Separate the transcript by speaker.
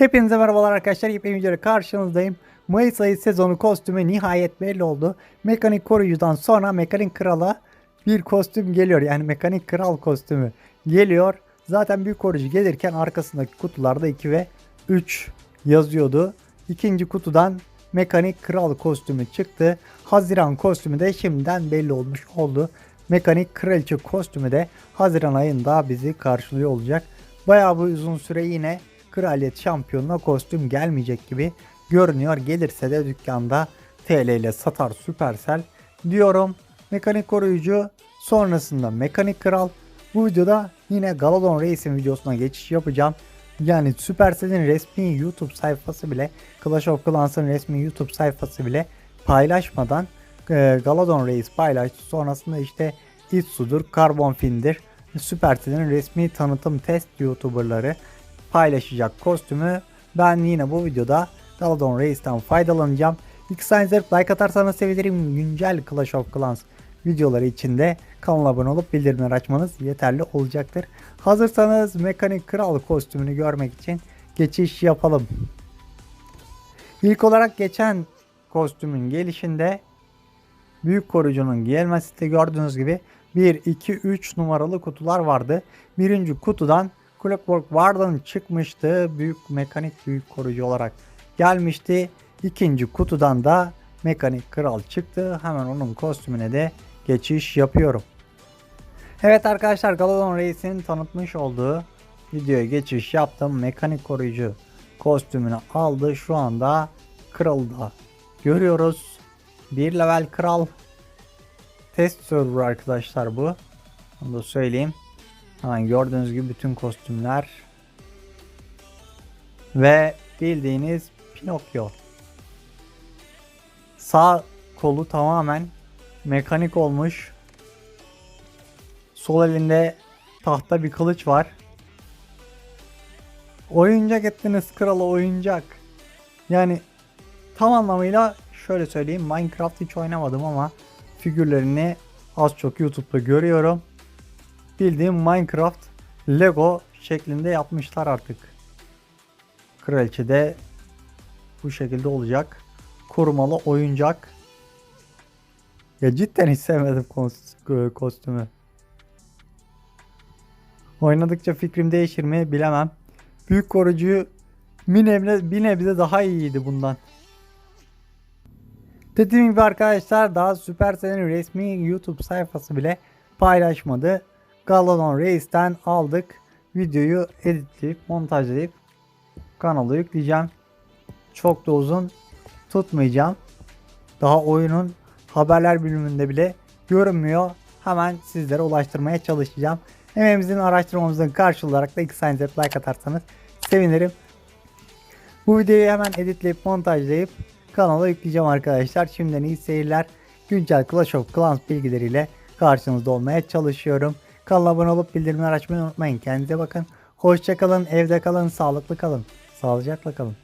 Speaker 1: Hepinize merhabalar arkadaşlar. Yepyeni videoda karşınızdayım. Mayıs ayı sezonu kostümü nihayet belli oldu. Mekanik koruyucudan sonra mekanik krala bir kostüm geliyor. Yani mekanik kral kostümü geliyor. Zaten büyük koruyucu gelirken arkasındaki kutularda 2 ve 3 yazıyordu. İkinci kutudan mekanik kral kostümü çıktı. Haziran kostümü de şimdiden belli olmuş oldu. Mekanik kraliçe kostümü de Haziran ayında bizi karşılıyor olacak. Bayağı bir uzun süre yine kraliyet şampiyonuna kostüm gelmeyecek gibi görünüyor. Gelirse de dükkanda TL ile satar Supercell diyorum. Mekanik koruyucu sonrasında mekanik kral. Bu videoda yine Galadon Reis'in videosuna geçiş yapacağım. Yani Supercell'in resmi YouTube sayfası bile Clash of Clans'ın resmi YouTube sayfası bile paylaşmadan e, Galadon Reis paylaştı. Sonrasında işte Itsu'dur, Carbon Fin'dir. Supercell'in resmi tanıtım test YouTuber'ları paylaşacak kostümü. Ben yine bu videoda Galadon Reis'ten faydalanacağım. İlk like atarsanız sevinirim. Güncel Clash of Clans videoları için de kanala abone olup bildirimleri açmanız yeterli olacaktır. Hazırsanız mekanik kral kostümünü görmek için geçiş yapalım. İlk olarak geçen kostümün gelişinde büyük koruyucunun gelmesi de gördüğünüz gibi 1, 2, 3 numaralı kutular vardı. Birinci kutudan Clockwork Warden çıkmıştı. Büyük mekanik büyük koruyucu olarak gelmişti. İkinci kutudan da mekanik kral çıktı. Hemen onun kostümüne de geçiş yapıyorum. Evet arkadaşlar Galadon Reis'in tanıtmış olduğu videoya geçiş yaptım. Mekanik koruyucu kostümünü aldı. Şu anda kralı da görüyoruz. Bir level kral test server arkadaşlar bu. Onu da söyleyeyim. Hemen gördüğünüz gibi bütün kostümler ve bildiğiniz Pinokyo. Sağ kolu tamamen mekanik olmuş. Sol elinde tahta bir kılıç var. Oyuncak ettiniz kralı oyuncak. Yani tam anlamıyla şöyle söyleyeyim Minecraft hiç oynamadım ama figürlerini az çok YouTube'da görüyorum. Bildiğim Minecraft Lego şeklinde yapmışlar artık. Kraliçe de bu şekilde olacak. Korumalı oyuncak. Ya cidden hiç sevmedim kos- kostümü. Oynadıkça fikrim değişir mi bilemem. Büyük korucu bir nebze, bir nebze daha iyiydi bundan. Dediğim gibi arkadaşlar daha Supercell'in resmi YouTube sayfası bile paylaşmadı. Galadon Reis'ten aldık. Videoyu editleyip montajlayıp kanala yükleyeceğim. Çok da uzun tutmayacağım. Daha oyunun haberler bölümünde bile görünmüyor. Hemen sizlere ulaştırmaya çalışacağım. Emeğimizin araştırmamızın karşılığı olarak da 2 saniye like atarsanız sevinirim. Bu videoyu hemen editleyip montajlayıp kanala yükleyeceğim arkadaşlar. Şimdiden iyi seyirler. Güncel Clash of Clans bilgileriyle karşınızda olmaya çalışıyorum. Kanala abone olup bildirimleri açmayı unutmayın. Kendinize bakın. Hoşçakalın, evde kalın, sağlıklı kalın. Sağlıcakla kalın.